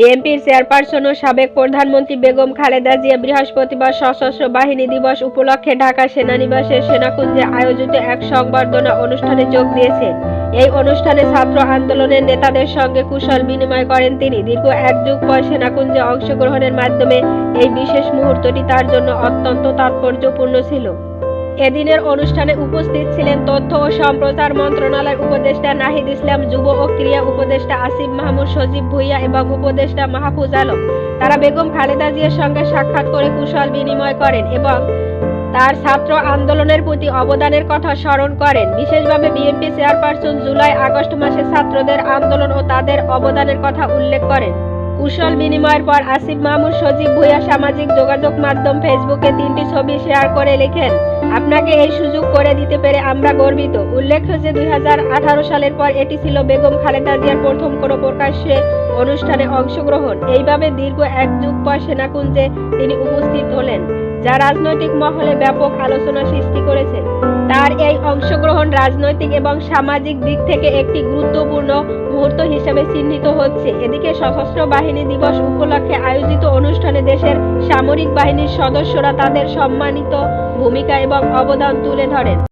বিএনপির চেয়ারপারসন ও সাবেক প্রধানমন্ত্রী বেগম খালেদা জিয়া বৃহস্পতিবার সশস্ত্র বাহিনী দিবস উপলক্ষে ঢাকা সেনানিবাসের সেনাকুঞ্জে আয়োজিত এক সংবর্ধনা অনুষ্ঠানে যোগ দিয়েছেন। এই অনুষ্ঠানে ছাত্র আন্দোলনের নেতাদের সঙ্গে কুশল বিনিময় করেন তিনি। দীর্ঘ এক যুগ পর সেনাকুঞ্জে অংশগ্রহণের মাধ্যমে এই বিশেষ মুহূর্তটি তার জন্য অত্যন্ত তাৎপর্যপূর্ণ ছিল। এদিনের অনুষ্ঠানে উপস্থিত ছিলেন তথ্য ও সম্প্রচার মন্ত্রণালয়ের উপদেষ্টা নাহিদ ইসলাম, যুব ও ক্রিয়া উপদেষ্টা আসিফ মাহমুদ, সজীব ভুইয়া এবং উপদেষ্টা মাহফুজ আলম। তারা বেগম খালেদা জিয়ার সঙ্গে সাক্ষাৎ করে কুশল বিনিময় করেন এবং তার ছাত্র আন্দোলনের প্রতি অবদানের কথা স্মরণ করেন। বিশেষভাবে বিএনপি চেয়ারপারসন জুলাই আগস্ট মাসে ছাত্রদের আন্দোলন ও তাদের অবদানের কথা উল্লেখ করেন। কুশল বিনিময়ের পর আসিফ মাহমুদ সজীব ভুইয়া সামাজিক যোগাযোগ মাধ্যম ফেসবুকে তিনটি ছবি শেয়ার করে লেখেন, আপনাকে এই সুযোগ করে দিতে পেরে আমরা গর্বিত। উল্লেখ্য যে দুই হাজার আঠারো সালের পর এটি ছিল বেগম খালেদা জিয়ার প্রথম কোনো প্রকাশ্যে অনুষ্ঠানে অংশগ্রহণ। এইভাবে দীর্ঘ এক যুগ পর সেনাকুঞ্জে তিনি উপস্থিত হলেন, যা রাজনৈতিক মহলে ব্যাপক আলোচনা সৃষ্টি করেছে। তার এই অংশগ্রহণ রাজনৈতিক এবং সামাজিক দিক থেকে একটি গুরুত্বপূর্ণ মুহূর্ত হিসেবে চিহ্নিত হচ্ছে। এদিকে সশস্ত্র বাহিনী দিবস উপলক্ষে আয়োজিত অনুষ্ঠানে দেশের সামরিক বাহিনীর সদস্যরা তাদের সম্মানিত ভূমিকা এবং অবদান তুলে ধরেন।